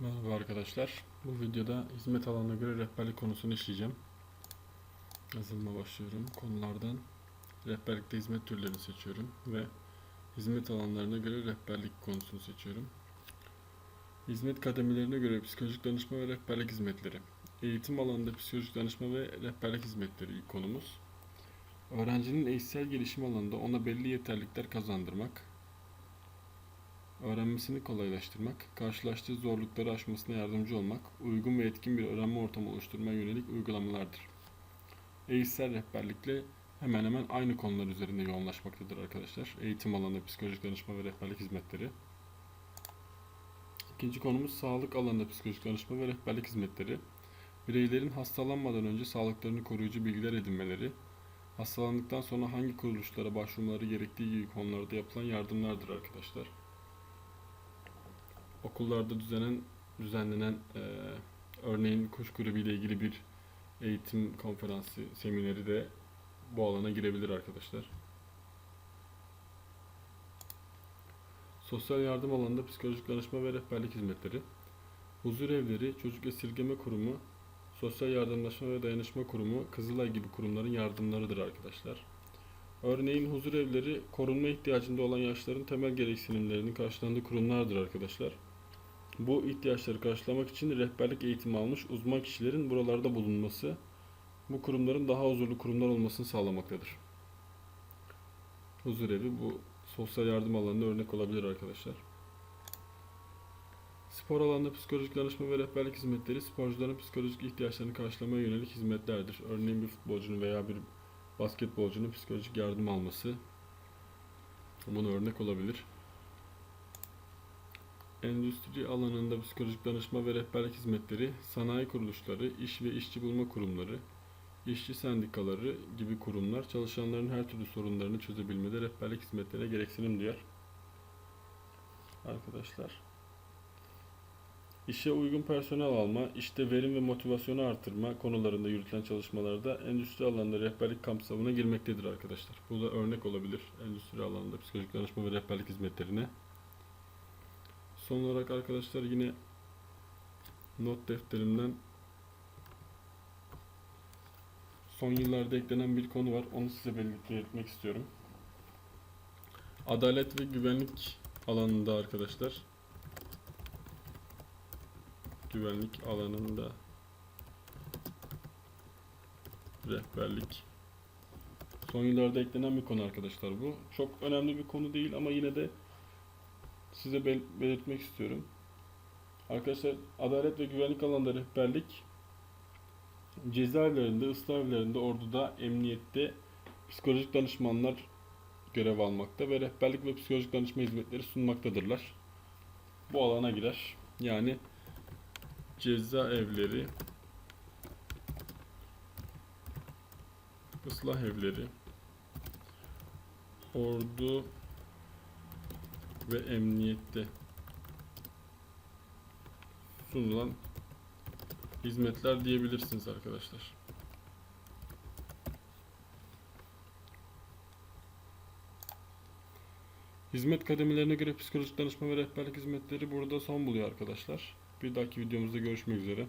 Merhaba arkadaşlar. Bu videoda hizmet alanına göre rehberlik konusunu işleyeceğim. Yazılıma başlıyorum. Konulardan rehberlikte hizmet türlerini seçiyorum ve hizmet alanlarına göre rehberlik konusunu seçiyorum. Hizmet kademelerine göre psikolojik danışma ve rehberlik hizmetleri. Eğitim alanında psikolojik danışma ve rehberlik hizmetleri ilk konumuz. Öğrencinin eğitsel gelişim alanında ona belli yeterlilikler kazandırmak, öğrenmesini kolaylaştırmak, karşılaştığı zorlukları aşmasına yardımcı olmak, uygun ve etkin bir öğrenme ortamı oluşturmaya yönelik uygulamalardır. Eğitsel rehberlikle hemen hemen aynı konular üzerinde yoğunlaşmaktadır arkadaşlar. Eğitim alanında psikolojik danışma ve rehberlik hizmetleri. İkinci konumuz sağlık alanında psikolojik danışma ve rehberlik hizmetleri. Bireylerin hastalanmadan önce sağlıklarını koruyucu bilgiler edinmeleri, hastalandıktan sonra hangi kuruluşlara başvurmaları gerektiği gibi konularda yapılan yardımlardır arkadaşlar okullarda düzenen, düzenlenen e, örneğin kuş grubu ile ilgili bir eğitim konferansı, semineri de bu alana girebilir arkadaşlar. Sosyal yardım alanında psikolojik danışma ve rehberlik hizmetleri. Huzur evleri, çocuk esirgeme kurumu, sosyal yardımlaşma ve dayanışma kurumu, Kızılay gibi kurumların yardımlarıdır arkadaşlar. Örneğin huzur evleri korunma ihtiyacında olan yaşların temel gereksinimlerinin karşılandığı kurumlardır arkadaşlar. Bu ihtiyaçları karşılamak için rehberlik eğitimi almış uzman kişilerin buralarda bulunması bu kurumların daha huzurlu kurumlar olmasını sağlamaktadır. Huzur evi bu sosyal yardım alanında örnek olabilir arkadaşlar. Spor alanında psikolojik danışma ve rehberlik hizmetleri sporcuların psikolojik ihtiyaçlarını karşılamaya yönelik hizmetlerdir. Örneğin bir futbolcunun veya bir basketbolcunun psikolojik yardım alması buna örnek olabilir. Endüstri alanında psikolojik danışma ve rehberlik hizmetleri, sanayi kuruluşları, iş ve işçi bulma kurumları, işçi sendikaları gibi kurumlar çalışanların her türlü sorunlarını çözebilmede rehberlik hizmetlerine gereksinim duyar. Arkadaşlar. İşe uygun personel alma, işte verim ve motivasyonu artırma konularında yürütülen çalışmalarda endüstri alanında rehberlik kapsamına girmektedir arkadaşlar. Bu da örnek olabilir endüstri alanında psikolojik danışma ve rehberlik hizmetlerine. Son olarak arkadaşlar yine not defterimden son yıllarda eklenen bir konu var. Onu size belirtmek istiyorum. Adalet ve güvenlik alanında arkadaşlar güvenlik alanında rehberlik son yıllarda eklenen bir konu arkadaşlar bu. Çok önemli bir konu değil ama yine de size bel- belirtmek istiyorum. Arkadaşlar adalet ve güvenlik alanında rehberlik cezaevlerinde, ıslah orduda, emniyette psikolojik danışmanlar görev almakta ve rehberlik ve psikolojik danışma hizmetleri sunmaktadırlar. Bu alana girer. Yani cezaevleri, ıslah evleri, ordu ve emniyette sunulan hizmetler diyebilirsiniz arkadaşlar. Hizmet kademelerine göre psikolojik danışma ve rehberlik hizmetleri burada son buluyor arkadaşlar. Bir dahaki videomuzda görüşmek üzere.